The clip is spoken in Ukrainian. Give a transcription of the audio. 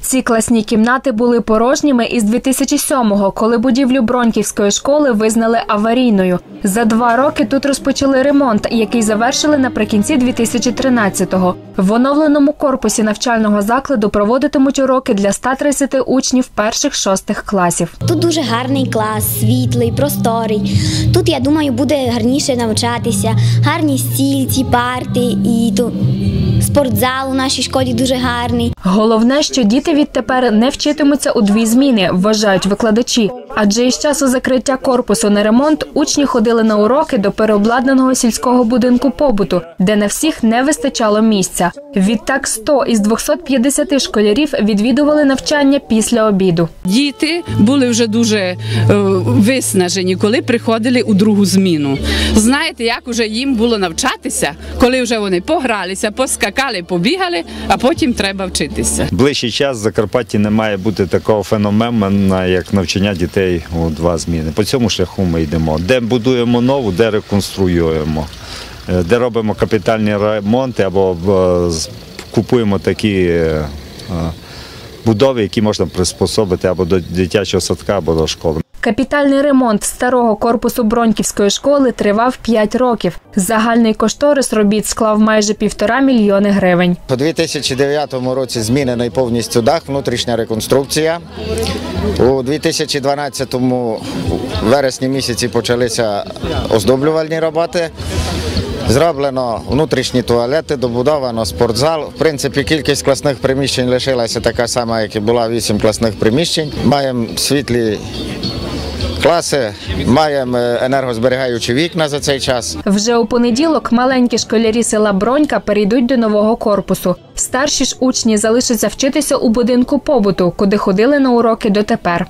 Ці класні кімнати були порожніми із 2007-го, коли будівлю Броньківської школи визнали аварійною. За два роки тут розпочали ремонт, який завершили наприкінці 2013-го. В оновленому корпусі навчального закладу проводитимуть уроки для 130 учнів перших-шостих класів. Тут дуже гарний клас, світлий, просторий. Тут, я думаю, буде гарніше навчатися, гарні стільці, парти і то спортзал у нашій школі дуже гарний. Головне, що діти відтепер не вчитимуться у дві зміни, вважають викладачі. Адже із часу закриття корпусу на ремонт учні ходили на уроки до переобладнаного сільського будинку побуту, де на всіх не вистачало місця. Відтак 100 із 250 школярів відвідували навчання після обіду. Діти були вже дуже е, виснажені, коли приходили у другу зміну. Знаєте, як уже їм було навчатися, коли вже вони погралися, поскакали, побігали, а потім треба вчитися. Ближчий час в Закарпатті не має бути такого феномена, як навчання дітей у два зміни. По цьому шляху ми йдемо. Де будуємо нову, де реконструюємо, Е, де робимо капітальні ремонти або е, купуємо такі е, будови, які можна приспособити або до дитячого садка, або до школи. Капітальний ремонт старого корпусу Броньківської школи тривав 5 років. Загальний кошторис робіт склав майже півтора мільйони гривень. У 2009 році змінений повністю дах, внутрішня реконструкція. У 2012 вересні місяці почалися оздоблювальні роботи. Зроблено внутрішні туалети, добудовано спортзал. В принципі, кількість класних приміщень лишилася така сама, як і була 8 класних приміщень. Маємо світлі класи, маємо е, енергозберігаючі вікна за цей час. Вже у понеділок маленькі школярі села Бронька перейдуть до нового корпусу. Старші ж учні залишаться вчитися у будинку побуту, куди ходили на уроки дотепер.